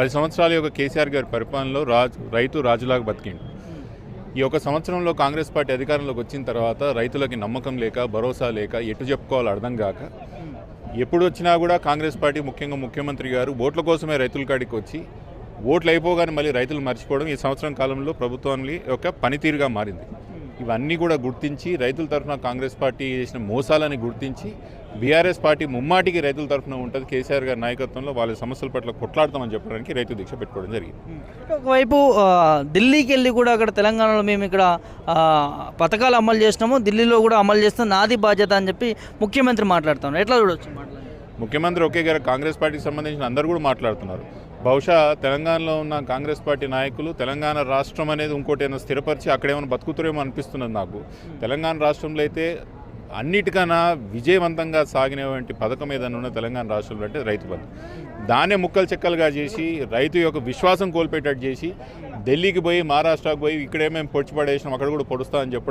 పది సంవత్సరాల యొక్క కేసీఆర్ గారి పరిపాలనలో రాజు రైతు రాజులాగా బతికిండు. ఈ ఒక సంవత్సరంలో కాంగ్రెస్ పార్టీ అధికారంలోకి వచ్చిన తర్వాత రైతులకి నమ్మకం లేక భరోసా లేక ఎటు చెప్పుకోవాలో అర్థం కాక ఎప్పుడు వచ్చినా కూడా కాంగ్రెస్ పార్టీ ముఖ్యంగా ముఖ్యమంత్రి గారు ఓట్ల కోసమే రైతుల కాడికి వచ్చి ఓట్లు అయిపోగానే మళ్ళీ రైతులు మర్చిపోవడం ఈ సంవత్సరం కాలంలో ప్రభుత్వాన్ని యొక్క పనితీరుగా మారింది. ఇవన్నీ కూడా గుర్తించి రైతుల తరఫున కాంగ్రెస్ పార్టీ చేసిన మోసాలని గుర్తించి బీఆర్ఎస్ పార్టీ ముమ్మాటికి రైతుల తరఫున ఉంటుంది. కేసీఆర్ గారి నాయకత్వంలో వాళ్ళ సమస్యల పట్ల కొట్లాడతామని చెప్పడానికి రైతు దీక్ష పెట్టుకోవడం జరిగింది. ఒకవైపు ఢిల్లీకి వెళ్ళి కూడా అక్కడ తెలంగాణలో మేము ఇక్కడ పథకాలు అమలు చేసినాము. ఢిల్లీలో కూడా అమలు చేస్తాం. నాది బాధ్యత అని చెప్పి ముఖ్యమంత్రి మాట్లాడుతాం ఎట్లా మాట్లాడి ముఖ్యమంత్రి ఒకే గారు కాంగ్రెస్ పార్టీకి సంబంధించిన అందరూ కూడా మాట్లాడుతున్నారు. బహుశా తెలంగాణలో ఉన్న కాంగ్రెస్ పార్టీ నాయకులు తెలంగాణ రాష్ట్రం అనేది ఇంకోటి ఏమైనా స్థిరపరిచి అక్కడేమైనా బతుకుతురేమో అనిపిస్తున్నది నాకు. తెలంగాణ రాష్ట్రంలో అయితే అన్నిటికన్నా విజయవంతంగా సాగినటువంటి పథకం ఏదైనా ఉన్న తెలంగాణ రాష్ట్రంలో అంటే రైతు బంధు. దాన్నే ముక్కలు చెక్కలుగా చేసి రైతు యొక్క విశ్వాసం కోల్పోయేటట్టు చేసి ఢిల్లీకి పోయి మహారాష్ట్రకు పోయి ఇక్కడే మేము పొడిచిపడేసినాం అక్కడ కూడా పొడుస్తా అని చెప్పడం